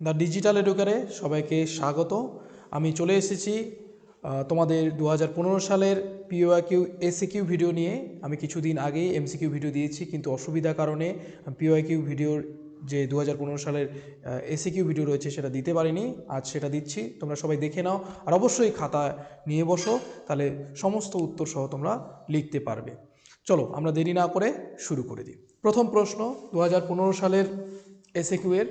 The digital এডুকারে সবাইকে স্বাগত। আমি চলে এসেছি তোমাদের দু হাজার পনেরো সালের পিওআইকিউ এসিকিউ ভিডিও নিয়ে। আমি কিছুদিন আগেই এমসিকিউ ভিডিও দিয়েছি, কিন্তু অসুবিধার কারণে পিওআইকিউ ভিডিওর যে দু হাজার পনেরো সালের এসিকিউ ভিডিও রয়েছে সেটা দিতে পারিনি। আজ সেটা দিচ্ছি, তোমরা সবাই দেখে নাও। আর অবশ্যই খাতা নিয়ে বসো, তাহলে সমস্ত উত্তর সহ তোমরা লিখতে পারবে। চলো, আমরা দেরি না করে শুরু করে দিই। প্রথম প্রশ্ন দু হাজার পনেরো সালের এসএকিউ এর,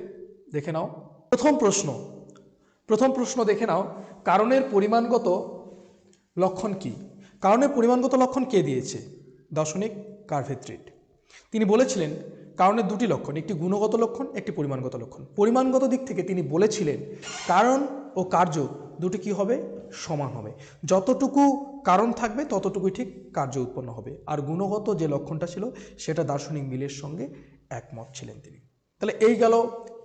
দেখে নাও। প্রথম প্রশ্ন। প্রথম প্রশ্ন দেখে নাও, কারণের পরিমাণগত লক্ষণ কি? কারণের পরিমাণগত লক্ষণ কে দিয়েছে? দার্শনিক কার্ভেট্রিট তিনি বলেছিলেন, কারণের দুটি লক্ষণ, একটি গুণগত লক্ষণ, একটি পরিমাণগত লক্ষণ। পরিমাণগত দিক থেকে তিনি বলেছিলেন, কারণ ও কার্য দুটি কি হবে? সমান হবে। যতটুকু কারণ থাকবে, ততটুকুই ঠিক কার্য উৎপন্ন হবে। আর গুণগত যে লক্ষণটা ছিল, সেটা দার্শনিক মিলের সঙ্গে একমত ছিলেন তিনি। তাহলে এই গেল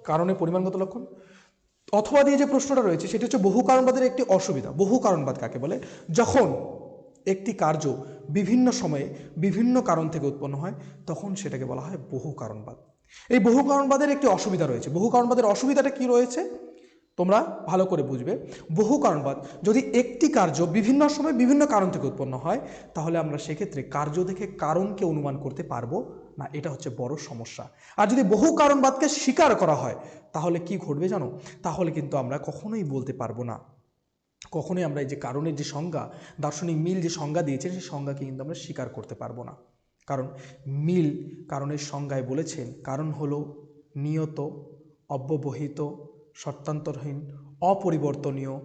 কারণের পরিমাণগত লক্ষণ? অথবা দিয়ে যে প্রশ্নটা রয়েছে, সেটি হচ্ছে বহু কারণবাদের একটি অসুবিধা। বহু কারণবাদ কাকে বলে? যখন একটি কার্য বিভিন্ন সময়ে বিভিন্ন কারণ থেকে উৎপন্ন হয়, তখন সেটাকে বলা হয় বহু কারণবাদ। এই বহু কারণবাদের একটি অসুবিধা রয়েছে। বহু কারণবাদের অসুবিধাটা কি রয়েছে? তোমরা ভালো করে বুঝবে। বহু কারণবাদ, যদি একটি কার্য বিভিন্ন সময় বিভিন্ন কারণ থেকে উৎপন্ন হয়, তাহলে আমরা সেক্ষেত্রে কার্য দেখে কারণকে অনুমান করতে পারব না, এটা হচ্ছে বড় সমস্যা। আর যদি বহু কারণবাদকে স্বীকার করা হয়, তাহলে কি ঘটবে জানো? তাহলে কিন্তু আমরা কখনোই বলতে পারব না। কখনোই আমরা এই যে কারণের যে সংজ্ঞা, দার্শনিক মিল যে সংজ্ঞা দিয়েছেন সেই সংজ্ঞাকে কিন্তু আমরা স্বীকার করতে পারব না। কারণ মিল কারণের সংজ্ঞায় বলেছেন, কারণ হলো নিয়ত, অব্যবহিত, সত্যান্তরহীন, অপরিবর্তনীয়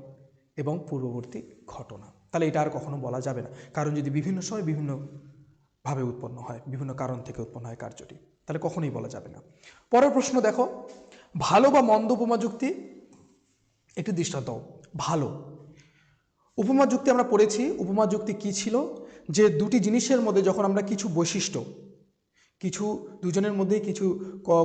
এবং পূর্ববর্তী ঘটনা। তাহলে এটা আর কখনো বলা যাবে না। কারণ যদি বিভিন্ন সময় বিভিন্ন ভাবে উৎপন্ন হয়, বিভিন্ন কারণ থেকে উৎপন্ন হয় কার্যটি। তাহলে কখনোই বলা যাবে না। পরের প্রশ্ন দেখো, ভালো বা মন্দ উপমা যুক্তি? একটি দৃষ্টান্ত, ভালো। উপমা যুক্তি আমরা পড়েছি, উপমা যুক্তি কী ছিল? যে দুটি জিনিসের মধ্যে যখন আমরা কিছু বৈশিষ্ট্য কিছু দুজনের মধ্যে কিছু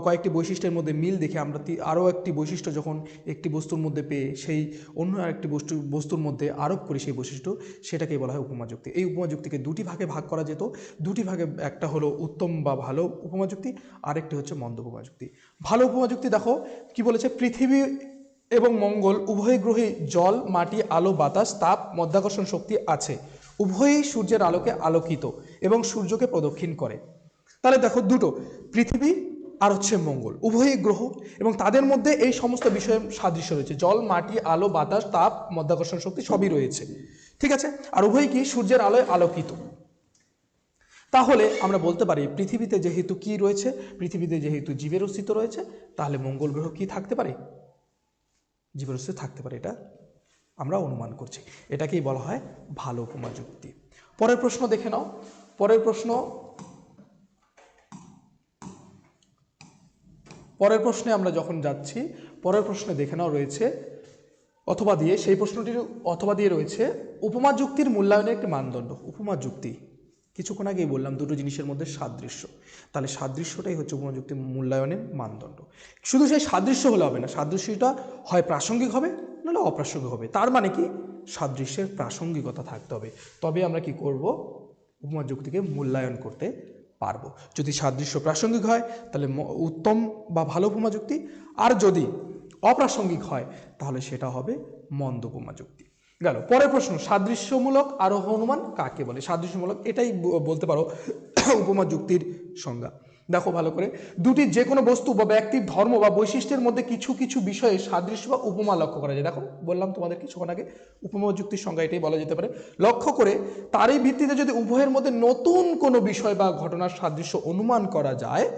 কয়েকটি বৈশিষ্ট্যের মধ্যে মিল দেখে আমরা আরও একটি বৈশিষ্ট্য যখন একটি বস্তুর মধ্যে পেয়ে সেই অন্য আরেকটি বস্তু, বস্তুর মধ্যে আরোপ করি সেই বৈশিষ্ট্য, সেটাকেই বলা হয় উপমা যুক্তি। এই উপমা যুক্তিকে দুটি ভাগে ভাগ করা যেত। দুটি ভাগে একটা হলো উত্তম বা ভালো উপমা যুক্তি, আরেকটি হচ্ছে মন্দ উপমা যুক্তি। ভালো উপমা যুক্তি দেখো, কি বলেছে? পৃথিবী এবং মঙ্গল, উভয় গ্রহে জল, মাটি, আলো, বাতাস, তাপ, মধ্যাকর্ষণ শক্তি আছে। উভয়ই সূর্যের আলোকে আলোকিত এবং সূর্যকে প্রদক্ষিণ করে। তাহলে দেখো দুটো, পৃথিবী আর হচ্ছে মঙ্গল, উভয়ই গ্রহ এবং তাদের মধ্যে এই সমস্ত বিষয়ের সাদৃশ্য রয়েছে। জল, মাটি, আলো, বাতাস, তাপ, মধ্যাকর্ষণ শক্তি সবই রয়েছে। ঠিক আছে? আর উভয়ই কি সূর্যের আলোয় আলোকিত। তাহলে আমরা বলতে পারি, পৃথিবীতে যেহেতু কি রয়েছে, পৃথিবীতে যেহেতু জীবের অস্তিত্ব রয়েছে, তাহলে মঙ্গল গ্রহ কি থাকতে পারে? জীবের অস্তিত্ব থাকতে পারে, এটা আমরা অনুমান করছি। এটাকেই বলা হয় ভালো উপমা যুক্তি। পরের প্রশ্ন দেখে নাও। পরের প্রশ্ন পরের প্রশ্নে আমরা যখন যাচ্ছি, পরের প্রশ্নে দেখে নাও রয়েছে, অথবা দিয়ে, সেই প্রশ্নটির অথবা দিয়ে রয়েছে, উপমা যুক্তির মূল্যায়নের একটি মানদণ্ড। উপমা যুক্তি। কিছুক্ষণ আগেই বললাম, দুটো জিনিসের মধ্যে সাদৃশ্য। তাহলে সাদৃশ্যটাই হচ্ছে উপমা যুক্তির মূল্যায়নের মানদণ্ড। শুধু সেই সাদৃশ্য হলে হবে না, সাদৃশ্যটা হয় প্রাসঙ্গিক হবে, নাহলে অপ্রাসঙ্গিক হবে। তার মানে কি? সাদৃশ্যের প্রাসঙ্গিকতা থাকতে হবে। তবে আমরা কি করব? উপমা যুক্তিকে মূল্যায়ন করতে পারব। যদি সাদৃশ্য প্রাসঙ্গিক হয়, তাহলে উত্তম বা ভালো উপমা যুক্তি। আর যদি অপ্রাসঙ্গিক হয়, তাহলে সেটা হবে মন্দ উপমা যুক্তি। গেল, পরের প্রশ্ন, সাদৃশ্যমূলক আরোহ অনুমান কাকে বলে? সাদৃশ্যমূলক, এটাই বলতে পারো উপমা যুক্তির সংজ্ঞা। দেখো ভালো করে দুটি যে কোনো বস্তু বা ব্যক্তির ধর্ম বা বৈশিষ্ট্যের মধ্যে কিছু কিছু বিষয়ে সাদৃশ্য বা উপমা লক্ষ্য করা যায়। দেখো, বললাম তোমাদের কিছুক্ষণ আগে, উপমা যুক্তির সংজ্ঞা এটাই বলা যেতে পারে। লক্ষ্য করে, তারই ভিত্তিতে যদি উভয়ের মধ্যে নতুন কোনো বিষয় বা ঘটনার সাদৃশ্য অনুমান করা যায়,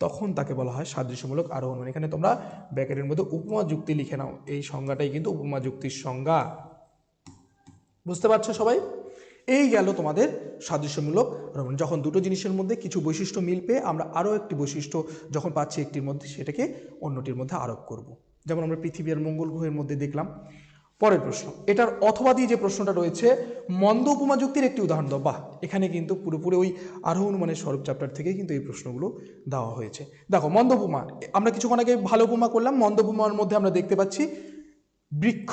তখন তাকে বলা হয় সাদৃশ্যমূলক আরোহণ। এখানে তোমরা ব্যাকেটের মধ্যে উপমা, যুক্তি লিখে নাও। এই সংজ্ঞাটাই কিন্তু উপমা, যুক্তির সংজ্ঞা। বুঝতে পারছ সবাই? এই গেল তোমাদের সাদৃশ্যমূলক আরোহণ যখন দুটো জিনিসের মধ্যে কিছু বৈশিষ্ট্য মিল পেয়ে আমরা আরও একটি বৈশিষ্ট্য যখন পাচ্ছি একটির মধ্যে, সেটাকে অন্যটির মধ্যে আরোপ করব। যেমন আমরা পৃথিবী আর মঙ্গল গ্রহের মধ্যে দেখলাম। পরের প্রশ্ন, এটার অথবা দিয়ে যে প্রশ্নটা রয়েছে, মন্দ উপমা যুক্তির একটি উদাহরণ দাও। বাহ, এখানে কিন্তু পুরোপুরি ওই আরোহ অনুমানের স্বরূপ চ্যাপ্টার থেকে কিন্তু এই প্রশ্নগুলো দেওয়া হয়েছে। দেখো, মন্দ উপমা, আমরা কিছুক্ষণ আগে ভালো উপমা করলাম, মন্দ উপমার মধ্যে আমরা দেখতে পাচ্ছি বৃক্ষ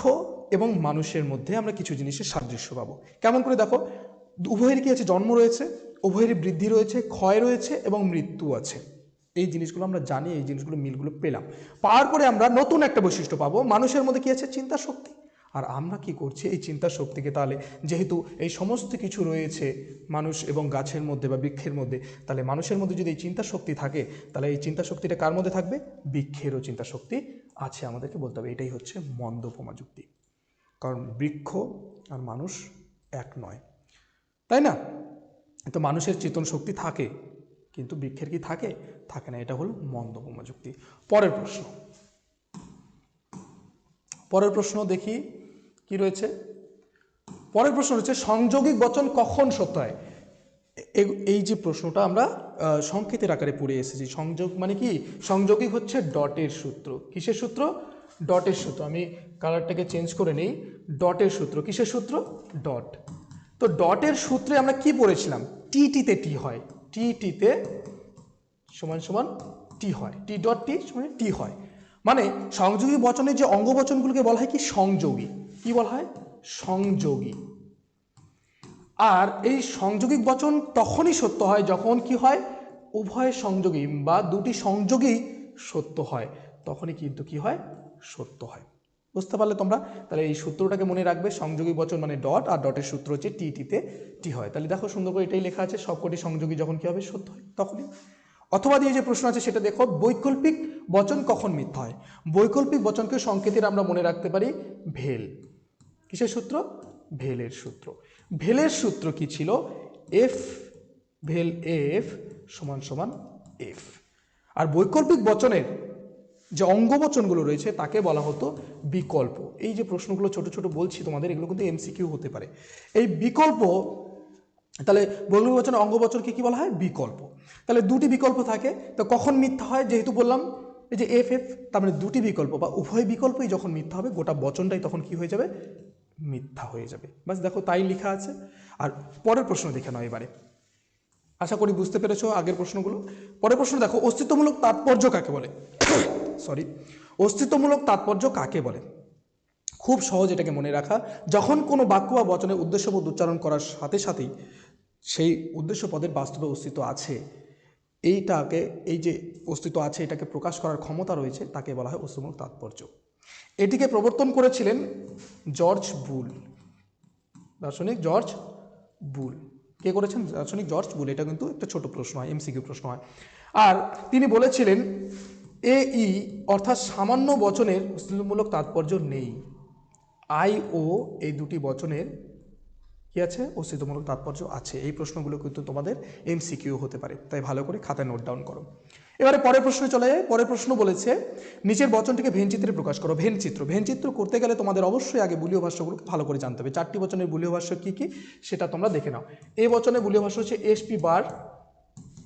এবং মানুষের মধ্যে আমরা কিছু জিনিসের সাদৃশ্য পাবো। কেমন করে দেখো? উভয়ের কি আছে? জন্ম রয়েছে, উভয়ের বৃদ্ধি রয়েছে, ক্ষয় রয়েছে এবং মৃত্যু আছে। এই জিনিসগুলো আমরা জানি, এই জিনিসগুলো মিলগুলো পেলাম। পাওয়ার পরে আমরা নতুন একটা বৈশিষ্ট্য পাবো। মানুষের মধ্যে কি আছে? চিন্তা শক্তি। আর আমরা কি করছি? এই চিন্তা শক্তিকে তাহলে যেহেতু এই সমস্ত কিছু রয়েছে মানুষ এবং গাছের মধ্যে বা বৃক্ষের মধ্যে, তাহলে মানুষের মধ্যে যদি এই চিন্তা শক্তি থাকে, তাহলে এই চিন্তা শক্তিটা কার মধ্যে থাকবে? বৃক্ষেরও চিন্তা শক্তি আছে আমাদেরকে বলতে হবে। এটাই হচ্ছে মন্দ উপমা যুক্তি। কারণ বৃক্ষ আর মানুষ এক নয়। তাই না? তো মানুষের চেতন শক্তি থাকে, কিন্তু বৃক্ষের কি থাকে? থাকে না। এটা হলো মন্দ উপমা যুক্তি। পরের প্রশ্ন। পরের প্রশ্ন দেখি কি রয়েছে? পরের প্রশ্ন রয়েছে সংযোগিক বচন কখন সত্য হয়? এই যে প্রশ্নটা আমরা সংকেতের আকারে পড়ে এসেছি। সংযোগ মানে কি? সংযোগিক হচ্ছে ডটের সূত্র। কিসের সূত্র? ডটের সূত্র। আমি কালারটাকে চেঞ্জ করে নিই। ডটের সূত্র। কিসের সূত্র? ডট। তো ডটের সূত্রে আমরা কি পড়েছিলাম? টি টিতে টি হয়। টি টিতে সমান সমান টি হয়। টি ডট টি সমান টি হয়। মানে সংযোগী বচনের যে অঙ্গ বচনগুলোকে বলা হয় কি? সংযোগী। কি বলা হয়? সংযোগী। আর এই সংযোগিক বচন তখনই সত্য হয় যখন কি হয়? উভয় সংযোগী বা দুটি সংযোগী সত্য হয়। তখনই কিন্তু কি হয়? সত্য হয়। বুঝতে পারলে তোমরা? তাহলে এই সূত্রটাকে মনে রাখবে, সংযোগী বচন মানে ডট, আর ডটের সূত্র হচ্ছে টি টিতে টি হয়। তাহলে দেখো সুন্দর করে এটাই লেখা আছে, সবকটি সংযোগী যখন কী হবে? সত্য হয়, তখনই। অথবা দিয়ে যে প্রশ্ন আছে সেটা দেখো, বৈকল্পিক বচন কখন মিথ্যা হয়? বৈকল্পিক বচনকে সংকেতের আমরা মনে রাখতে পারি ভেল। কিসের সূত্র? ভেলের সূত্র। ভেলের সূত্র কি ছিল? এফ ভেল এফ সমান সমান এফ। আর বৈকল্পিক বচনের যে অঙ্গবচনগুলো রয়েছে, তাকে বলা হতো বিকল্প। এই যে প্রশ্নগুলো ছোট ছোট বলছি তোমাদের, এগুলো কিন্তু এমসিকিউ হতে পারে। এই বিকল্প, তাহলে বৈকল্পিক বচন অঙ্গবচনকে কি বলা হয়? বিকল্প। তাহলে দুটি বিকল্প থাকে। তো কখন মিথ্যা হয়? যেহেতু বললাম, এই যে এফ এফ তার মানে দুটি বিকল্প বা উভয় বিকল্পই যখন মিথ্যা হবে, গোটা বচনটাই তখন কি হয়ে যাবে? মিথ্যা হয়ে যাবে। বাস দেখো, তাই লেখা আছে। আর পরের প্রশ্ন দেখে নাও এবারে। আশা করি বুঝতে পেরেছ আগের প্রশ্নগুলো। পরের প্রশ্ন দেখো, অস্তিত্বমূলক তাৎপর্য কাকে বলে? সরি অস্তিত্বমূলক তাৎপর্য কাকে বলে? খুব সহজ এটাকে মনে রাখা। যখন কোনো বাক্য বা বচনের উদ্দেশ্যবোধ উচ্চারণ করার সাথে সাথেই সেই উদ্দেশ্য পদের বাস্তবে অস্তিত্ব আছে। এইটাকে, এই যে অস্তিত্ব আছে, এটাকে প্রকাশ করার ক্ষমতা রয়েছে, তাকে বলা হয় অস্তিত্বমূলক তাৎপর্য। এটিকে প্রবর্তন করেছিলেন জর্জ বুল। দার্শনিক জর্জ বুল। কে করেছেন? দার্শনিক জর্জ বুল। এটা কিন্তু একটা ছোট প্রশ্ন হয়, এমসিকিউ প্রশ্ন হয়। আর তিনি বলেছিলেন এ ই অর্থাৎ সামান্য বচনের অস্তিত্বমূলক তাৎপর্য নেই। আই ও এই দুটি বচনের কি আছে? অস্তিত্বমূলক তাৎপর্য আছে। এই প্রশ্নগুলো কিন্তু তোমাদের এমসিকিউ হতে পারে। তাই ভালো করে খাতায় নোট ডাউন করো। এবারে পরের প্রশ্নে চলে যায় পরের প্রশ্ন বলেছে, নিচের বচনটিকে ভেনচিত্রে প্রকাশ করো। ভেনচিত্র। ভেনচিত্র করতে গেলে তোমাদের অবশ্যই আগে বুলীয় ভাষ্যগুলোকে ভালো করে জানতে হবে। চারটি বচনের বুলীয় ভাষ্য কী কী সেটা তোমরা দেখে নাও। এই বচনের বুলীয় ভাষ্য হচ্ছে SP bar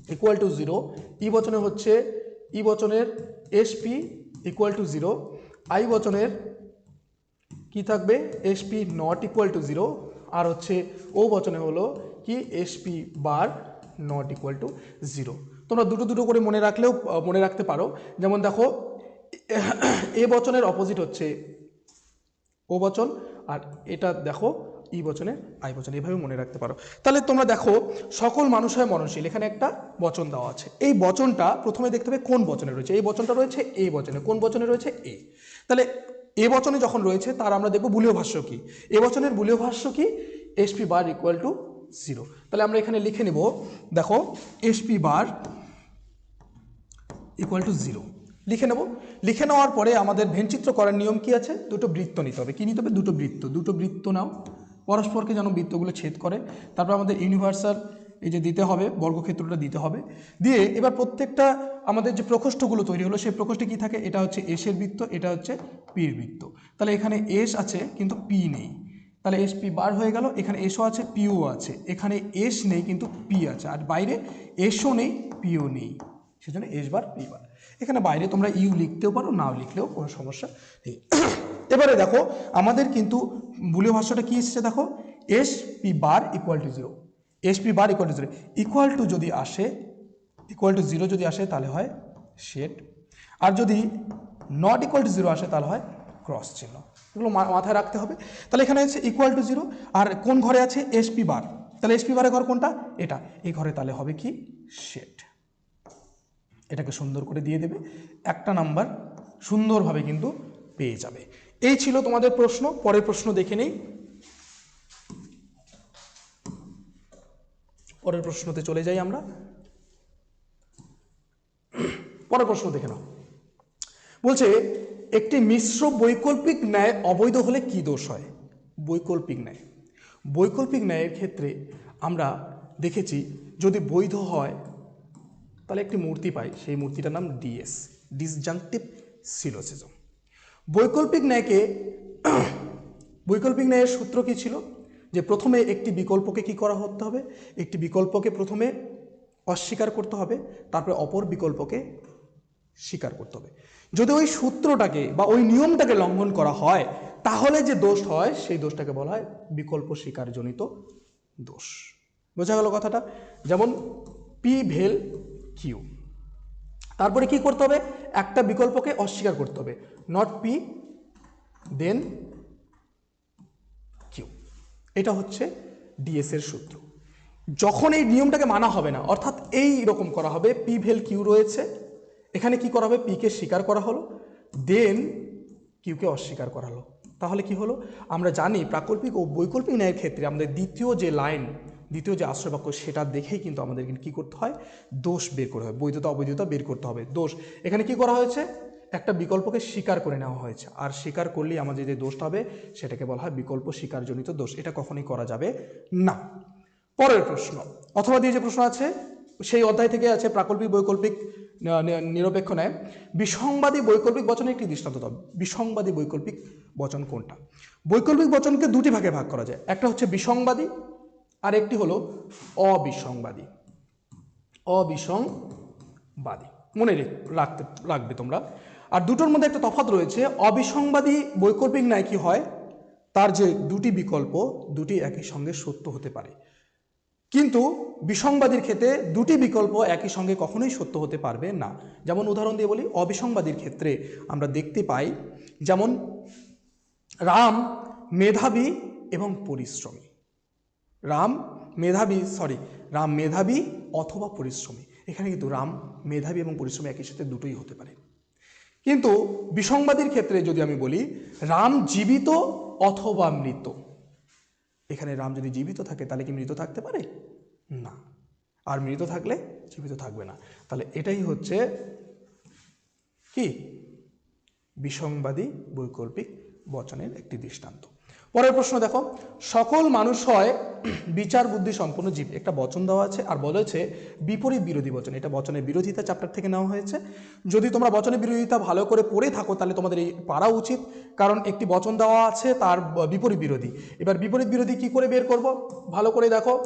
equal to zero E বচনে হচ্ছে E বচনের SP equal to zero I বচনের কি থাকবে? SP not equal to zero আর হচ্ছে ও বচনে হলো কি? SP bar not equal to zero তোমরা দুটো দুটো করে মনে রাখলেও মনে রাখতে পারো। যেমন দেখো, এ বচনের অপোজিট হচ্ছে ও বচন, আর এটা দেখো ই বচনে, আই বচনে, এভাবে মনে রাখতে পারো। তাহলে তোমরা দেখো, সকল মানুষ হয় মননশীল এখানে একটা বচন দেওয়া আছে। এই বচনটা প্রথমে দেখতে হবে কোন বচনে রয়েছে। এই বচনটা রয়েছে এ বচনে। কোন বচনে রয়েছে এ? তাহলে এ বচনে যখন রয়েছে, তার আমরা দেখব বুলীয় ভাষ্য কি। এ বচনের বুলীয় ভাষ্য কি? SP bar equal to zero তাহলে আমরা এখানে লিখে নেব, দেখো SP bar equal to zero লিখে নেব। লিখে নেওয়ার পরে আমাদের ভেনচিত্র করার নিয়ম কি আছে? দুটো বৃত্ত নিতে হবে। কি নিতে হবে? দুটো বৃত্ত। দুটো বৃত্ত নাও। পরস্পরকে যেন বৃত্তগুলো ছেদ করে, তারপর আমাদের ইউনিভার্সাল এই যে দিতে হবে, বর্গক্ষেত্রটা দিতে হবে। দিয়ে এবার প্রত্যেকটা আমাদের যে প্রকোষ্ঠগুলো তৈরি হলো, সেই প্রকোষ্ঠে কী থাকে? এটা হচ্ছে এসের বৃত্ত, এটা হচ্ছে পির বৃত্ত। তাহলে এখানে এস আছে, কিন্তু পি নেই। তাহলে এস পি বার হয়ে গেল, এখানে এসও আছে পিও আছে। এখানে এস নেই, কিন্তু পি আছে। আর বাইরে এসও নেই পিও নেই। সেজন্য এস বার পি বার। এখানে বাইরে তোমরা ইউ লিখতেও পারো, নাও লিখলেও কোনো সমস্যা নেই। এবারে দেখো, আমাদের কিন্তু বুলীয় ভাষাটা কি এসেছে দেখো? S P bar equal to zero S P bar equal to zero equal to যদি আসে ইকুয়াল টু জিরো যদি আসে তাহলে হয় শেড আর যদি নট ইকুয়াল টু জিরো আসে তাহলে হয় ক্রস চিহ্ন। এগুলো মাথায় রাখতে হবে। তাহলে এখানে হচ্ছে ইকুয়াল টু জিরো আর কোন ঘরে আছে? এসপি বার তাহলে এসপি বারের ঘর কোনটা? এটা। এই ঘরে তাহলে হবে কি? শেড এটাকে সুন্দর করে দিয়ে দেবে। একটা নাম্বার সুন্দরভাবে কিন্তু পেয়ে যাবে। এই ছিল তোমাদের প্রশ্ন, পরের প্রশ্ন দেখে নেই। পরের প্রশ্নতে চলে যাই আমরা। পরের প্রশ্ন দেখে নাও। বলছে, একটি মিশ্র বৈকল্পিক ন্যায় অবৈধ হলে কি দোষ হয়? বৈকল্পিক ন্যায়। বৈকল্পিক ন্যায়ের ক্ষেত্রে আমরা দেখেছি, যদি বৈধ হয়, তাহলে একটি মূর্তি পাই। সেই মূর্তিটার নাম ডিএস, ডিসজাংটিভ সিলোসিজম। বৈকল্পিক ন্যায়কে বৈকল্পিক ন্যায়ের সূত্র কী ছিল? যে প্রথমে একটি বিকল্পকে কি করা হতে হবে? একটি বিকল্পকে প্রথমে অস্বীকার করতে হবে, তারপরে অপর বিকল্পকে স্বীকার করতে হবে। যদি ওই সূত্রটাকে বা ওই নিয়মটাকে লঙ্ঘন করা হয়, তাহলে যে দোষ হয়, সেই দোষটাকে বলা হয় বিকল্প স্বীকারজনিত দোষ। বোঝা গেল কথাটা? যেমন পি ভেল কিউ। তারপরে কি করতে হবে? একটা বিকল্পকে অস্বীকার করতে হবে। নট পি দেন কিউ এটা হচ্ছে ডিএস এর সূত্র। যখন এই নিয়মটাকে মানা হবে না, অর্থাৎ এই রকম করা হবে পি ভেল কিউ রয়েছে, এখানে কি করা হবে? পিকে স্বীকার করা হলো দেন কিউকে অস্বীকার করা হলো। তাহলে কি হলো? আমরা জানি প্রাকল্পিক ও বৈকল্পিক ন্যায়ের ক্ষেত্রে আমাদের দ্বিতীয় যে লাইন দ্বিতীয় যে আশ্রয় বাক্য সেটা দেখেই কিন্তু আমাদের কিন্তু কী করতে হয়? দোষ বের করতে হয়। বৈধতা, অবৈধতা বের করতে হবে। দোষ। এখানে কি করা হয়েছে? একটা বিকল্পকে স্বীকার করে নেওয়া হয়েছে। আর স্বীকার করলেই আমাদের যে দোষটা হবে, সেটাকে বলা হয় বিকল্প স্বীকারজনিত দোষ। এটা কখনোই করা যাবে না। পরের প্রশ্ন। অথবা দিয়ে যে প্রশ্ন আছে, সেই অধ্যায় থেকে আছে প্রাকল্পিক, বৈকল্পিক নিরপেক্ষ ন্যায়। বিসংবাদী বৈকল্পিক বচনের একটি দৃষ্টান্ত দাও। বিসংবাদী বৈকল্পিক বচন কোনটা? বৈকল্পিক বচনকে দুটি ভাগে ভাগ করা যায়। একটা হচ্ছে বিসংবাদী আর একটি হলো অবিসংবাদী। অবিসংবাদী। মনে রাখতে রাখবে তোমরা। আর দুটোর মধ্যে একটা তফাৎ রয়েছে, অবিসংবাদী বৈকল্পিক ন্যায় কি হয়? তার যে দুটি বিকল্প, দুটি একই সঙ্গে সত্য হতে পারে। কিন্তু বিসংবাদীর ক্ষেত্রে দুটি বিকল্প একই সঙ্গে কখনোই সত্য হতে পারবে না। যেমন উদাহরণ দিয়ে বলি, অবিসংবাদীর ক্ষেত্রে আমরা দেখতে পাই, যেমন রাম মেধাবী এবং পরিশ্রমী। রাম মেধাবী সরি রাম মেধাবী অথবা পরিশ্রমী। এখানে কিন্তু রাম মেধাবী এবং পরিশ্রমী একই সাথে দুটোই হতে পারে। কিন্তু বিসংবাদীর ক্ষেত্রে যদি আমি বলি, রাম জীবিত অথবা মৃত। এখানে রাম যদি জীবিত থাকে, তাহলে কি মৃত থাকতে পারে? না। আর মৃত থাকলে জীবিত থাকবে না। তাহলে এটাই হচ্ছে কি? বিসংবাদী বৈকল্পিক বচনের একটি দৃষ্টান্ত। পরের প্রশ্ন দেখো, সকল মানুষ হয় বিচার বুদ্ধি সম্পন্ন জীব। একটা বচন দেওয়া আছে আর বলেছে বিপরীত বিরোধী বচন। এটা বচনের বিরোধিতা চ্যাপ্টার থেকে নেওয়া হয়েছে। যদি তোমরা বচনের বিরোধিতা ভালো করে পড়ে থাকো, তাহলে তোমাদের এই পারা উচিত। কারণ একটি বচন দেওয়া আছে, তার বিপরীত বিরোধী। এবার বিপরীত বিরোধী কি করে বের করব? ভালো করে দেখো।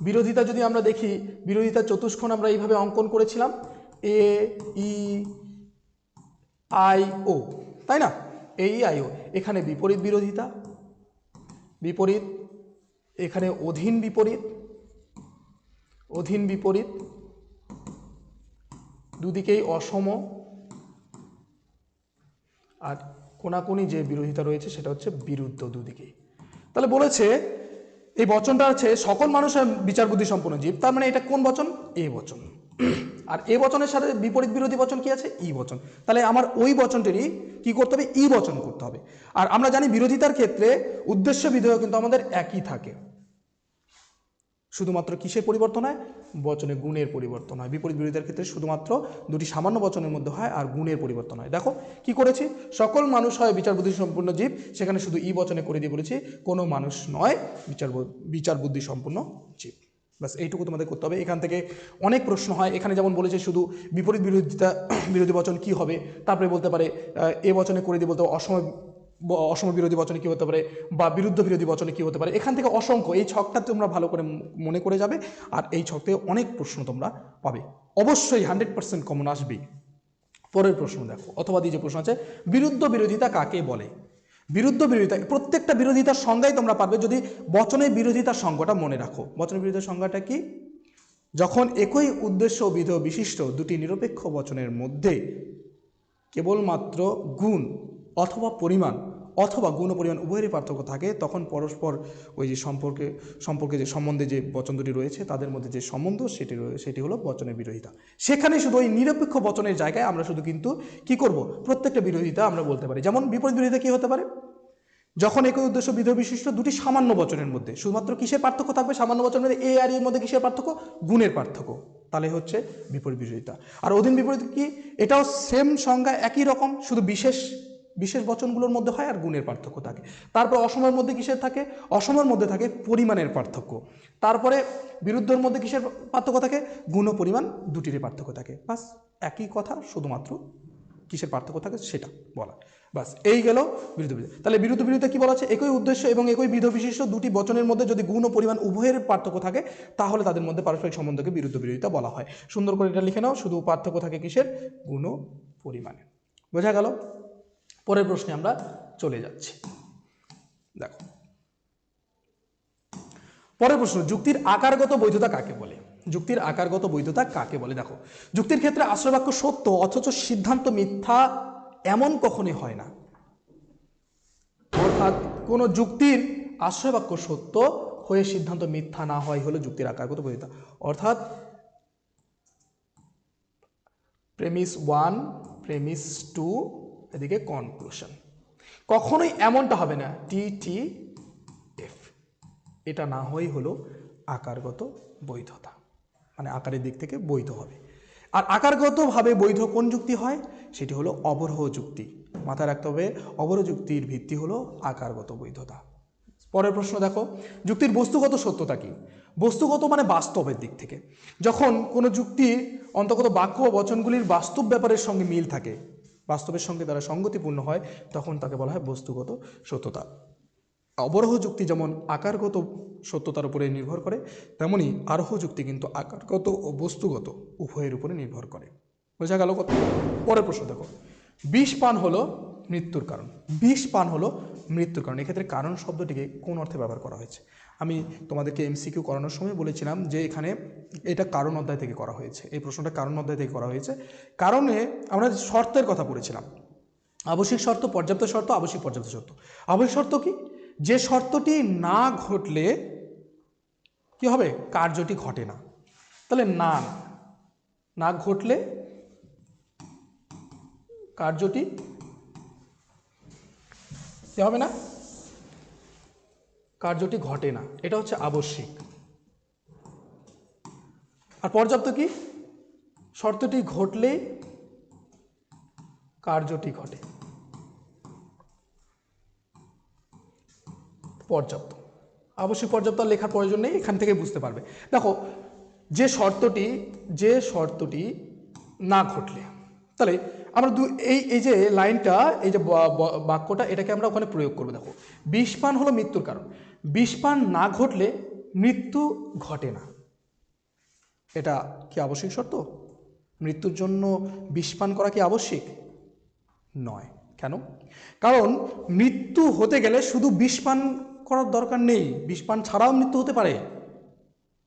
বিরোধিতা যদি আমরা দেখি বিরোধিতা চতুষ্কোণ আমরা এইভাবে অঙ্কন করেছিলাম। A, E, I, O. তাই না? এই ও এখানে বিপরীত বিরোধিতা, বিপরীত, এখানে অধীন বিপরীত অধীন বিপরীত, দুদিকেই অসম, আর কোনাকুনি যে বিরোধিতা রয়েছে সেটা হচ্ছে বিরুদ্ধ দুদিকেই তাহলে বলেছে, এই বচনটা আছে, সকল মানুষের বিচার বুদ্ধি সম্পন্ন জীব, তার মানে এটা কোন বচন? এ বচন। আর এ বচনের সাথে বিপরীত বিরোধী বচন কি আছে? ই বচন। তাহলে আমার ওই বচনটিরই কি করতে হবে? ই বচন করতে হবে। আর আমরা জানি বিরোধিতার ক্ষেত্রে উদ্দেশ্য বিধেয় কিন্তু আমাদের একই থাকে। শুধুমাত্র কিসের পরিবর্তন হয়? বচনে গুণের পরিবর্তন হয়। বিপরীত বিরোধিতার ক্ষেত্রে শুধুমাত্র দুটি সামান্য বচনের মধ্যে হয় আর গুণের পরিবর্তন হয়। দেখো, কি করেছি? সকল মানুষ হয় বিচার বুদ্ধি সম্পূর্ণ জীব। সেখানে শুধু ই বচনে করে দিয়ে বলেছি, কোনো মানুষ নয় বিচার বিচার বুদ্ধি সম্পূর্ণ জীব। বাস এইটুকু তোমাদের করতে হবে। এখান থেকে অনেক প্রশ্ন হয়। এখানে যেমন বলেছে, শুধু বিপরীত বিরোধিতা, বিরোধী বচন কি হবে? তারপরে বলতে পারে এ বচনে করে দিয়ে বলতে ব- অসম বিরোধী বচনে কী হতে পারে? বা বিরুদ্ধ বিরোধী বচনে কী হতে পারে? এখান থেকে অসংখ্য। এই ছকটা তোমরা ভালো করে মনে করে যাবে। আর এই ছক থেকে অনেক প্রশ্ন তোমরা পাবে। অবশ্যই হান্ড্রেড পার্সেন্ট কমন আসবে পরের প্রশ্ন দেখো। অথবা দিয়ে যে প্রশ্ন আছে, বিরুদ্ধ বিরোধিতা কাকে বলে? বিরুদ্ধ বিরোধিতা, প্রত্যেকটা বিরোধিতার সংজ্ঞাই তোমরা পারবে যদি বচনের বিরোধিতার সংজ্ঞাটা মনে রাখো। বচনের বিরোধিতার সংজ্ঞাটা কি? যখন একই উদ্দেশ্য বিধ বিশিষ্ট দুটি নিরপেক্ষ বচনের মধ্যে কেবলমাত্র গুণ অথবা পরিমাণ অথবা গুণ পরিমাণ উভয়েরই পার্থক্য থাকে, তখন পরস্পর ওই যে সম্পর্কে সম্পর্কে যে সম্বন্ধে যে বচন দুটি রয়েছে, তাদের মধ্যে যে সম্বন্ধ সেটি সেটি হলো বচনের বিরোধিতা। সেখানে শুধু ওই নিরপেক্ষ বচনের জায়গায় আমরা শুধু কিন্তু কি করব? প্রত্যেকটা বিরোধিতা আমরা বলতে পারি। যেমন বিপরীত বিরোধিতা কি হতে পারে? যখন একই উদ্দেশ্য বিধ বিশিষ্ট দুটি সামান্য বচনের মধ্যে, শুধুমাত্র কিসের পার্থক্য থাকবে? সামান্য বচনের মধ্যে এ আর এর মধ্যে কিসের পার্থক্য? গুণের পার্থক্য। তাহলে হচ্ছে বিপরীত বিরোধিতা। আর অধীন বিপরীত কি? এটাও সেম সংজ্ঞা একই রকম, শুধু বিশেষ বিশেষ বচনগুলোর মধ্যে হয় আর গুণের পার্থক্য থাকে। তারপর অসমের মধ্যে কিসের থাকে? অসময়ের মধ্যে থাকে পরিমাণের পার্থক্য। তারপরে বিরুদ্ধের মধ্যে কিসের পার্থক্য থাকে? গুণ ও পরিমাণ দুটিরই পার্থক্য থাকে। বাস একই কথা, শুধুমাত্র কিসের পার্থক্য থাকে সেটা বলা। বাস এই গেল বিরুদ্ধ তাহলে বিরুদ্ধ বিরোধিতা কি বলা আছে একই উদ্দেশ্য এবং একই বিধ বিশিষ্ট দুটি বচনের মধ্যে যদি গুণ ও পরিমাণ উভয়ের পার্থক্য থাকে, তাহলে তাদের মধ্যে পারস্পরিক সম্বন্ধকে বিরুদ্ধ বিরোধিতা বলা হয়। সুন্দর করে এটা লিখে নাও, শুধু পার্থক্য থাকে কিসের? গুণ ও পরিমাণে বোঝা গেল? পরের প্রশ্নে আমরা চলে যাচ্ছি। দেখো। পরের প্রশ্ন, যুক্তির আকারগত বৈধতা কাকে বলে? যুক্তির আকারগত বৈধতা কাকে বলে? দেখো, যুক্তির ক্ষেত্রে আশ্রয়বাক্য সত্য, অথচ সিদ্ধান্ত মিথ্যা এমন কখনোই হয় না। অর্থাৎ কোনো যুক্তির আশ্রয়বাক্য সত্য হয়ে সিদ্ধান্ত মিথ্যা না হয় হলো যুক্তির আকারগত বৈধতা। অর্থাৎ প্রেমিস ওয়ান প্রেমিস টু এদিকে কনক্লুশন কখনোই এমনটা হবে না টি টি এফ এটা না হয়েই হলো আকারগত বৈধতা। মানে আকারের দিক থেকে বৈধ হবে। আর আকারগতভাবে বৈধ কোন যুক্তি হয়? সেটি হলো অবরোহ যুক্তি। মাথায় রাখতে হবে, অবরোহ যুক্তির ভিত্তি হলো আকারগত বৈধতা। পরের প্রশ্ন দেখো, যুক্তির বস্তুগত সত্যতা কি? বস্তুগত মানে বাস্তবের দিক থেকে। যখন কোনো যুক্তির অন্তর্গত বাক্য ও বচনগুলির বাস্তব ব্যাপারের সঙ্গে মিল থাকে বাস্তবের সঙ্গে তারা সঙ্গতিপূর্ণ হয়, তখন তাকে বলা হয় বস্তুগত সত্যতা। অবরোহ যুক্তি যেমন আকারগত সত্যতার উপরে নির্ভর করে, তেমনি আরোহ যুক্তি কিন্তু আকারগত ও বস্তুগত উভয়ের উপরে নির্ভর করে। বোঝা গেল কত পরের প্রশ্ন দেখো। বিষ পান হলো মৃত্যুর কারণ। বিষ পান হলো মৃত্যুর কারণ। এক্ষেত্রে কারণ শব্দটিকে কোন অর্থে ব্যবহার করা হয়েছে? আমি তোমাদেরকে এমসিকিউ করানোর সময় বলেছিলাম যে এখানে এটা কারণ অধ্যায় থেকে করা হয়েছে। এই প্রশ্নটা কারণ অধ্যায় থেকে করা হয়েছে। কারণে আমরা শর্তের কথা পড়েছিলাম আবশ্যিক শর্ত, পর্যাপ্ত শর্ত, আবশ্যিক পর্যাপ্ত শর্ত। আবশ্যিক শর্ত কি? যে শর্তটি না ঘটলে কি হবে? কার্যটি ঘটে না। তাহলে না না ঘটলে কার্যটি হবে না? কার্যটি ঘটে না। এটা হচ্ছে আবশ্যিক। আর পর্যাপ্ত কি? শর্তটি ঘটলে কার্যটি ঘটে। পর্যাপ্ত। অবশ্যই পর্যাপ্ত লেখার প্রয়োজন নেই, এখান থেকে বুঝতে পারবে। দেখো, যে শর্তটি যে শর্তটি না ঘটলে, তাহলে আমরা দু এই এই যে লাইনটা, এই যে বাক্যটা, এটাকে আমরা ওখানে প্রয়োগ করব। দেখো বিষপান হলো মৃত্যুর কারণ। বিষপান না ঘটলে মৃত্যু ঘটে না। এটা কি আবশ্যিক শর্ত? মৃত্যুর জন্য বিষপান করা কি আবশ্যিক? নয়। কেন? কারণ মৃত্যু হতে গেলে শুধু বিষপান করার দরকার নেই। বিষপান ছাড়াও মৃত্যু হতে পারে।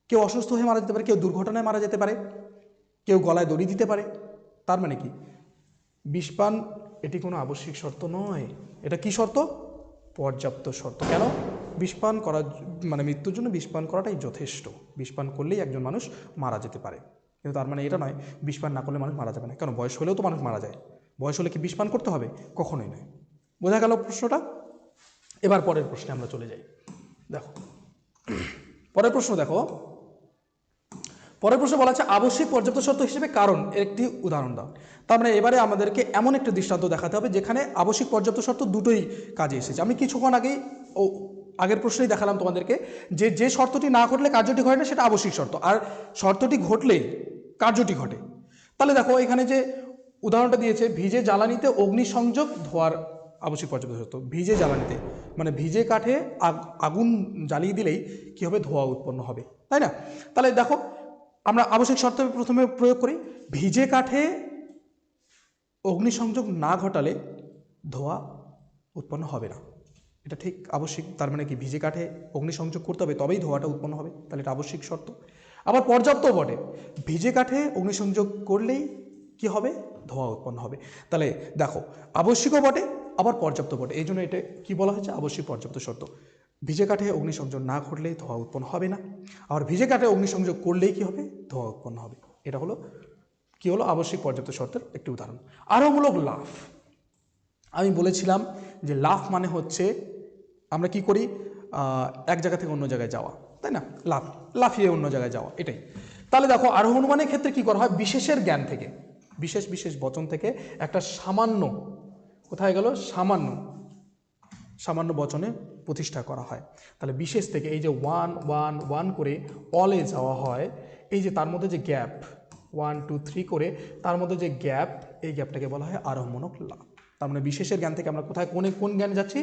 কেউ অসুস্থ হয়ে মারা যেতে পারে, কেউ দুর্ঘটনায় মারা যেতে পারে, কেউ গলায় দড়ি দিতে পারে। তার মানে কি? বিষপান এটি কোনো আবশ্যিক শর্ত নয়। এটা কি শর্ত? পর্যাপ্ত শর্ত। কেন? বিষপান করার মানে মৃত্যুর জন্য বিষপান করাটাই যথেষ্ট। বিষপান করলেই একজন মানুষ মারা যেতে পারে। কিন্তু তার মানে এটা নয়, বিষপান না করলে মানুষ মারা যাবে না। কারণ বয়স হলেও তো মানুষ মারা যায়। বয়স হলে কি বিষপান করতে হবে? কখনোই নয়। বোঝা গেল প্রশ্নটা? এবার পরের প্রশ্নে আমরা চলে যাই। দেখো। পরের প্রশ্ন দেখো। পরের প্রশ্ন বলা আছে, আবশ্যিক পর্যাপ্ত শর্ত হিসেবে কারণ এর একটি উদাহরণ দাও। তার মানে এবারে আমাদেরকে এমন একটা দৃষ্টান্ত দেখাতে হবে যেখানে আবশ্যিক পর্যাপ্ত শর্ত দুটোই কাজে এসেছে। আমি কিছুক্ষণ আগেই ও আগের প্রশ্নেই দেখালাম তোমাদেরকে, যে যে শর্তটি না ঘটলে কার্যটি ঘটে না, সেটা আবশ্যিক শর্ত। আর শর্তটি ঘটলেই কার্যটি ঘটে। তাহলে দেখো, এখানে যে উদাহরণটা দিয়েছে, ভিজে জ্বালানিতে অগ্নিসংযোগ ধোয়ার আবশ্যিক পর্যাপ্ত শর্ত। ভিজে জ্বালানিতে মানে ভিজে কাঠে আগ- আগুন জ্বালিয়ে দিলেই কী হবে ধোঁয়া উৎপন্ন হবে, তাই না? তাহলে দেখো, আমরা আবশ্যিক শর্ত প্রথমে প্রয়োগ করি, ভিজে কাঠে অগ্নিসংযোগ না ঘটালে ধোঁয়া উৎপন্ন হবে না। এটা ঠিক আবশ্যিক, তার মানে কি ভিজে কাঠে অগ্নিসংযোগ করতে হবে, তবেই ধোঁয়াটা উৎপন্ন হবে, তাহলে এটা আবশ্যিক শর্ত। আবার পর্যাপ্ত বটে, ভিজে কাঠে অগ্নিসংযোগ করলেই কি হবে? ধোঁয়া উৎপন্ন হবে। তাহলে দেখো, আবশ্যিকও বটে, আবার পর্যাপ্ত বটে, এই জন্য এটা কী বলা হয়েছে? আবশ্যিক পর্যাপ্ত শর্ত। ভিজে কাঠে অগ্নিসংযোগ না ঘটলে ধোঁয়া উৎপন্ন হবে না আর ভিজে কাঠে অগ্নিসংযোগ করলেই কী হবে? ধোঁয়া উৎপন্ন হবে। এটা হলো, কী হলো? আবশ্যিক পর্যাপ্ত শর্তের একটি উদাহরণ। আরোমূলক লাভ আমি বলেছিলাম যে লাভ মানে হচ্ছে আমরা কি করি? এক জায়গা থেকে অন্য জায়গায় যাওয়া, তাই না? লাফ, লাফিয়ে অন্য জায়গায় যাওয়া, এটাই। তাহলে দেখো আরোহণ অনুমানের ক্ষেত্রে কি করা হয়? বিশেষের জ্ঞান থেকে, বিশেষ বিশেষ বচন থেকে একটা সামান্য, কোথায় গেল? সামান্য সামান্য বচনে প্রতিষ্ঠা করা হয়। তাহলে বিশেষ থেকে এই যে ওয়ান ওয়ান ওয়ান করে অলে যাওয়া হয়, এই যে তার মধ্যে যে গ্যাপ ওয়ান টু থ্রি করে তার মধ্যে যে গ্যাপ এই গ্যাপটাকে বলা হয় আরোহমূলক লাভ তার মানে বিশেষের জ্ঞান থেকে আমরা কোথায়, কোনে, কোন জ্ঞানে যাচ্ছি?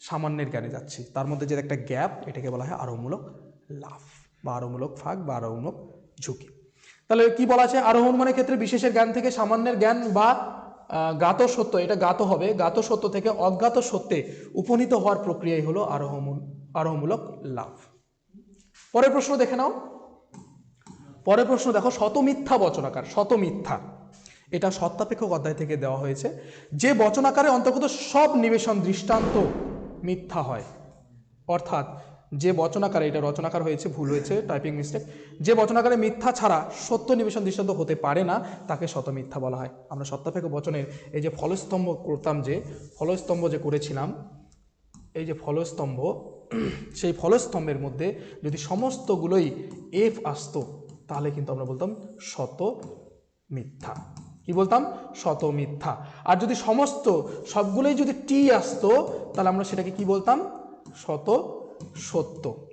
সামান্যের জ্ঞানে যাচ্ছি। তার মধ্যে যে একটা গ্যাপ, এটাকে বলা হয় আরোহমূলক লাভ বা আরোহমূলক ফাঁক বা আরোহমূলক ঝুঁকি। তাহলে কি বলা আছে? আরোহণ মানে ক্ষেত্রে বিশেষের জ্ঞান থেকে সামান্যের জ্ঞান বা গাত সত্য, এটা গাত হবে, গাত সত্য থেকে অজ্ঞাত সত্যে উপনীত হওয়ার প্রক্রিয়াই হলো আরোহণ আরোহমূলক লাভ পরের প্রশ্ন দেখে নাও। পরের প্রশ্ন দেখো শতমিথ্যা বচনাকার শতমিথ্যা এটা সত্তাপেক্ষক অধ্যায় থেকে দেওয়া হয়েছে। যে বচনাকারে অন্তর্গত সব নিবেশন দৃষ্টান্ত মিথ্যা হয়। অর্থাৎ যে বচনাকারে, এটা রচনাকার হয়েছে, ভুল হয়েছে টাইপিং মিস্টেক যে বচনাকারে মিথ্যা ছাড়া সত্য নিবেশন দৃষ্টান্ত হতে পারে না, তাকে শত মিথ্যা বলা হয়। আমরা সত্যাপেক্ষ বচনের এই যে ফলস্তম্ভ করতাম যে, ফলস্তম্ভ যে করেছিলাম, এই যে ফলস্তম্ভ, সেই ফলস্তম্ভের মধ্যে যদি সমস্তগুলোই এফ আসতো, তাহলে কিন্তু আমরা বলতাম শত মিথ্যা। কি বলতাম? শত মিথ্যা। আর যদি সমস্ত সবগুলোই যদি টি আসতো, তাহলে আমরা সেটাকে কি বলতাম? শত সত্য।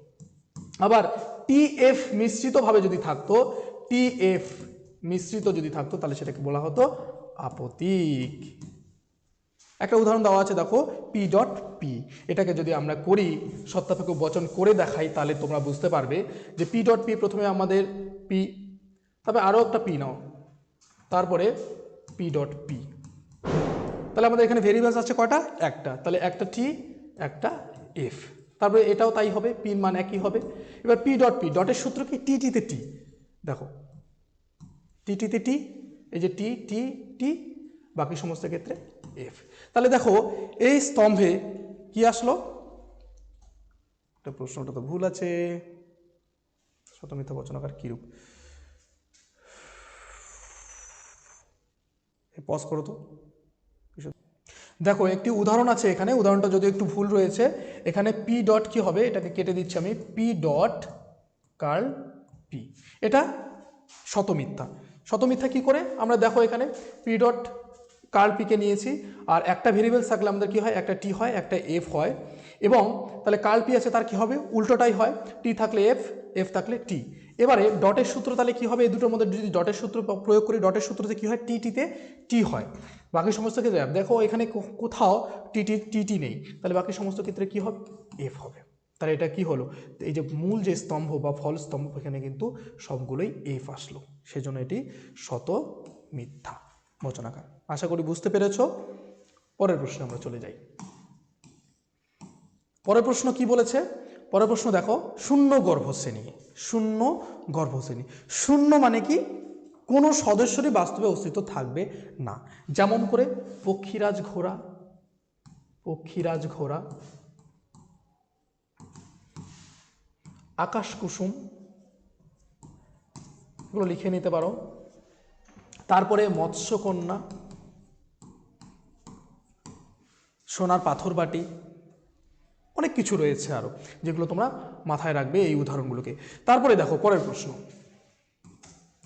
আবার টি এফ মিশ্রিতভাবে যদি থাকতো, টি এফ মিশ্রিত যদি থাকতো, তাহলে সেটাকে বলা হতো আপতিক। একটা উদাহরণ দেওয়া আছে, দেখো, পি ডট পি। এটাকে যদি আমরা করি সত্যাপেক্ষ বচন করে দেখাই, তাহলে তোমরা বুঝতে পারবে যে পি ডট পি প্রথমে আমাদের পি। তবে আরও একটা পি নাও। তারপরে পি ডট পি তাহলে আমাদের এখানে ভেরিয়েবলস আছে কয়টা? একটা। তাহলে একটা টি একটা এফ তারপরে এটাও তাই হবে পিন মান একই হবে। এবার পি ডট পি ডটের সূত্র কি? টি টিতে টি দেখো টি টিতে টি এই যে টি টি টি বাকি সমস্ত ক্ষেত্রে এফ তাহলে দেখো, এই স্তম্ভে কি আসলো? একটা প্রশ্নটা তো ভুল আছে। শতমিথ্যা বচনাকার কিরূপ? পজ করো তো। দেখো, একটি উদাহরণ আছে এখানে। উদাহরণটা যদি একটু ভুল রয়েছে, এখানে পি ডট কি হবে? এটাকে কেটে দিচ্ছি আমি। পি ডট কার্ল পি এটা শতমিথ্যা। শতমিথ্যা কি করে? আমরা দেখো এখানে পি ডট কার্ল পিকে নিয়েছি, আর একটা ভেরিয়েবল থাকলে আমাদের কি হয়? একটা টি হয়, একটা এফ হয়। এবং তাহলে কার্ল পি আছে, তার কি হবে? উল্টোটাই হয়। টি থাকলে এফ এফ থাকলে টি এবারে ডটের সূত্র তাহলে কি হবে? এই দুটোর মধ্যে যদি ডটের সূত্র প্রয়োগ করি, ডটের সূত্রতে কি হয়? টি টিতে টি হয়। বাকি সমস্ত ক্ষেত্রে। দেখো এখানে কোথাও টি টি টি টি নেই। তাহলে বাকি সমস্ত ক্ষেত্রে কি হবে? এফ হবে। তাহলে এটা কি হলো? এই যে মূল যে স্তম্ভ বা ফল স্তম্ভ, এখানে কিন্তু সবগুলোই এফ আসলো। সেজন্য এটি শত মিথ্যা। বচনাকার। আশা করি বুঝতে পেরেছ? পরের প্রশ্নে আমরা চলে যাই। পরের প্রশ্ন কি বলেছে? পরের প্রশ্ন দেখো, শূন্য গর্ভশ্রেণী। শূন্য গর্ভশ্রেণী। শূন্য মানে কি? কোনো সদস্যরই বাস্তবে অস্তিত্ব থাকবে না। যেমন করে পক্ষীরাজ ঘোড়া পক্ষীরাজ ঘোড়া, আকাশ কুসুম, এগুলো লিখে নিতে পারো। তারপরে মৎস্যকন্যা, সোনার পাথর বাটি অনেক কিছু রয়েছে আরও যেগুলো তোমরা মাথায় রাখবে এই উদাহরণগুলোকে। তারপরে দেখো, পরের প্রশ্ন।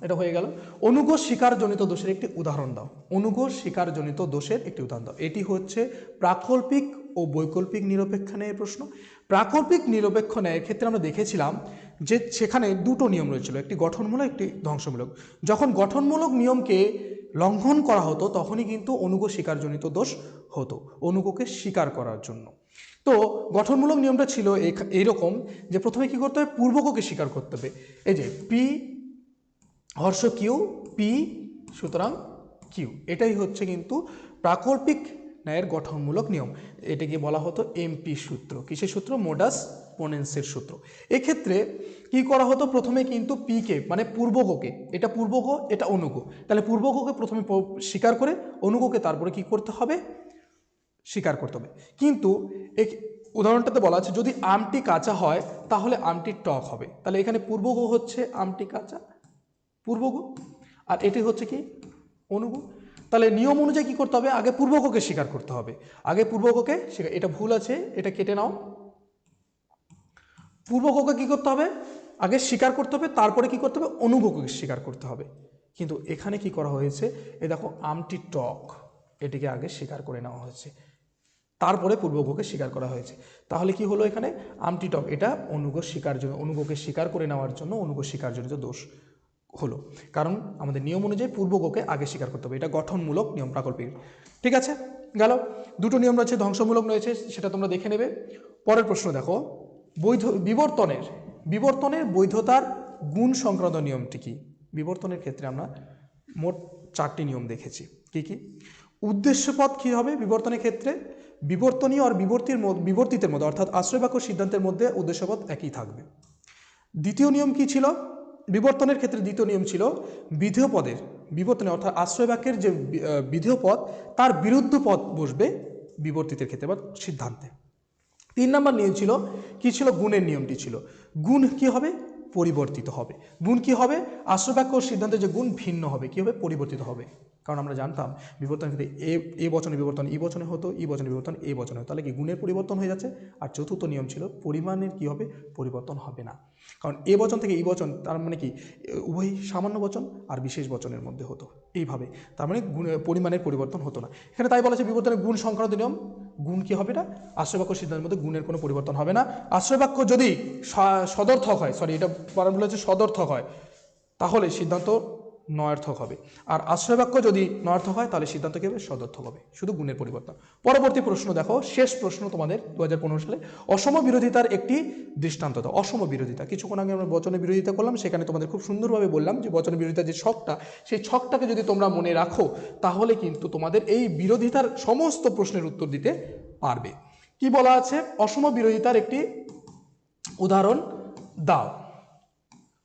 এটা হয়ে গেল। অনুগ শিকারজনিত দোষের একটি উদাহরণ দাও। অনুগ শিকারজনিত দোষের একটি উদাহরণ দাও। এটি হচ্ছে প্রাকল্পিক ও বৈকল্পিক নিরপেক্ষ ন্যায়ের প্রশ্ন। প্রাকল্পিক নিরপেক্ষ ন্যায়ের ক্ষেত্রে আমরা দেখেছিলাম যে সেখানে দুটো নিয়ম রয়েছিল। একটি গঠনমূলক, একটি ধ্বংসমূলক। যখন গঠনমূলক নিয়মকে লঙ্ঘন করা হতো, তখনই কিন্তু অনুগ শিকারজনিত দোষ হতো অনুগকে স্বীকার করার জন্য। তো গঠনমূলক নিয়মটা ছিল এইরকম যে প্রথমে কি করতে হবে? পূর্বককে স্বীকার করতে হবে। এই যে পি হর্ষ কিউ পি সুতরাং কিউ এটাই হচ্ছে কিন্তু প্রাকল্পিক ন্যায়ের গঠনমূলক নিয়ম। এটাকে বলা হতো এমপি সূত্র। কিসের সূত্র? মোডাস পোনেন্সের সূত্র। এক্ষেত্রে কি করা হতো? প্রথমে কিন্তু পিকে মানে পূর্বককে, এটা পূর্বক, এটা অনুগ তাহলে পূর্বককে প্রথমে স্বীকার করে অনুগকে তারপরে কি করতে হবে? স্বীকার করতে হবে। কিন্তু এই উদাহরণটাতে বলা আছে, যদি আমটি কাঁচা হয়, তাহলে আমটি টক হবে। তাহলে এখানে পূর্বগ হচ্ছে আমটি কাঁচা পূর্বগ আর এটি হচ্ছে কি? অনুগ। তাহলে নিয়ম অনুযায়ী কী করতে হবে? আগে পূর্বককে স্বীকার করতে হবে। আগে পূর্বককে স্বীকার, এটা ভুল আছে, এটা কেটে নাও। পূর্বককে কী করতে হবে? আগে স্বীকার করতে হবে, তারপরে কি করতে হবে? অনুভবকে স্বীকার করতে হবে। কিন্তু এখানে কি করা হয়েছে? এ দেখো, আমটি টক, এটিকে আগে স্বীকার করে নেওয়া হয়েছে। তারপরে পূর্বভোগে স্বীকার করা হয়েছে। তাহলে কি হলো এখানে? আমটি টক, এটা অনুগ স্বীকার জন্য, অনুগকে স্বীকার করে নেওয়ার জন্য অনুগ স্বীকার জনিত দোষ হলো। কারণ আমাদের নিয়ম অনুযায়ী পূর্বগকে আগে স্বীকার করতে হবে, এটা গঠনমূলক নিয়ম প্রাকল্পিক। ঠিক আছে? গেল। দুটো নিয়ম রয়েছে, ধ্বংসমূলক রয়েছে, সেটা তোমরা দেখে নেবে। পরের প্রশ্ন দেখো, বৈধ, বিবর্তনের বিবর্তনের বৈধতার গুণ সংক্রান্ত নিয়মটি কি? বিবর্তনের ক্ষেত্রে আমরা মোট চারটি নিয়ম দেখেছি। কি কি? উদ্দেশ্যপদ কী হবে বিবর্তনের ক্ষেত্রে? বিবর্তনীয় আর বিবর্তির বিবর্তিতের মধ্যে, অর্থাৎ আশ্রয় বাক্য সিদ্ধান্তের মধ্যে উদ্দেশ্যপদ একই থাকবে। দ্বিতীয় নিয়ম কি ছিল? বিবর্তনের ক্ষেত্রে দ্বিতীয় নিয়ম ছিল বিধেয় পদের বিবর্তনে অর্থাৎ আশ্রয় বাক্যের যে বিধেয় পদ, তার বিরুদ্ধ পদ বসবে বিবর্তিতের ক্ষেত্রে বা সিদ্ধান্তে। তিন নম্বর নিয়ম ছিল, কি ছিল? গুণের নিয়মটি ছিল। গুণ কি হবে? পরিবর্তিত হবে। গুণ কি হবে? আশ্রবাক্য ও সিদ্ধান্তের যে গুণ ভিন্ন হবে, কি হবে? পরিবর্তিত হবে। কারণ আমরা জানতাম বিবর্তনের ক্ষেত্রে এ এ বচনে বিবর্তন, ই বচনে হতো, ই বচনে বিবর্তন, এ বচনে হতো। তাহলে কি গুণের পরিবর্তন হয়ে যাচ্ছে? আর চতুর্থ নিয়ম ছিল পরিমাণের কি হবে? পরিবর্তন হবে না। কারণ এ বচন থেকে ই বচন, তার মানে কি? উভয়ই সামান্য বচন আর বিশেষ বচনের মধ্যে হতো। এইভাবে। তার মানে গুণ, পরিমাণের পরিবর্তন হতো না। এখানে তাই বলা আছে বিবর্তনের গুণ সংক্রান্ত নিয়ম। গুণ কি হবে না আশ্রয়বাক্য সিদ্ধান্তের মধ্যে গুণের কোনো পরিবর্তন হবে না। আশ্রয়বাক্য যদি সদর্থক হয় সরি এটা বলে হচ্ছে সদর্থক হয়, তাহলে সিদ্ধান্ত নয়ার্থক হবে। আর আশ্রয় বাক্য যদি নয়ার্থক হয়, তাহলে সিদ্ধান্ত কী হবে? সদর্থক হবে। শুধু গুণের পরিবর্তন। পরবর্তী প্রশ্ন দেখো। শেষ প্রশ্ন তোমাদের দু হাজার পনেরো সালে। অসম বিরোধিতার একটি দৃষ্টান্ত অসম বিরোধিতা। কিছুক্ষণ আগে আমরা বচনের বিরোধিতা করলাম। সেখানে তোমাদের খুব সুন্দরভাবে বললাম যে বচনের বিরোধিতার যে ছকটা, সেই ছকটাকে যদি তোমরা মনে রাখো, তাহলে কিন্তু তোমাদের এই বিরোধিতার সমস্ত প্রশ্নের উত্তর দিতে পারবে। কি বলা আছে? অসম বিরোধিতার একটি উদাহরণ দাও।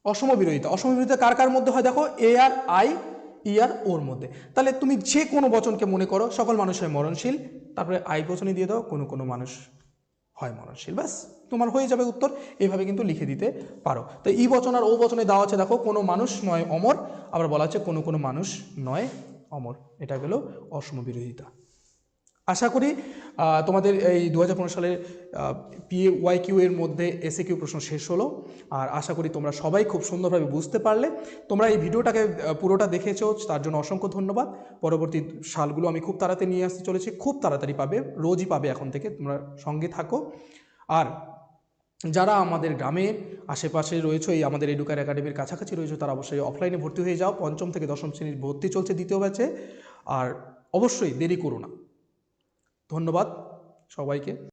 অসম বিরোধিতা। অসম বিরোধিতা কার কার মধ্যে হয়? দেখো, এ আর আই, ই আর ওর মধ্যে। তাহলে তুমি যে কোনো বচনকে মনে করো, সকল মানুষ হয় মরণশীল, তারপরে আই বচনে দিয়ে দাও, কোনো কোনো মানুষ হয় মরণশীল। ব্যাস, তোমার হয়ে যাবে উত্তর। এইভাবে কিন্তু লিখে দিতে পারো। তো ই বচন আর ও বচনে দেওয়া আছে, দেখো, কোনো মানুষ নয় অমর, আবার বলা আছে কোনো কোনো মানুষ নয় অমর। এটা গেল অসম বিরোধিতা। আশা করি তোমাদের এই দু হাজার পনেরো সালের পিএ ওয়াই কিউ এর মধ্যে এসে কিউ প্রশ্ন শেষ হলো। আর আশা করি তোমরা সবাই খুব সুন্দরভাবে বুঝতে পারলে। তোমরা এই ভিডিওটাকে পুরোটা দেখেছ, তার জন্য অসংখ্য ধন্যবাদ। পরবর্তী সালগুলো আমি খুব তাড়াতাড়ি নিয়ে আসতে চলেছি, খুব তাড়াতাড়ি পাবে, রোজই পাবে এখন থেকে, তোমরা সঙ্গে থাকো। আর যারা আমাদের গ্রামের আশেপাশে রয়েছে, এই আমাদের এডুকার একাডেমির কাছাকাছি রয়েছে, তারা অবশ্যই অফলাইনে ভর্তি হয়ে যাও। পঞ্চম থেকে দশম শ্রেণির ভর্তি চলছে দ্বিতীয় ব্যাচে আর অবশ্যই দেরি করো না। ধন্যবাদ সবাইকে।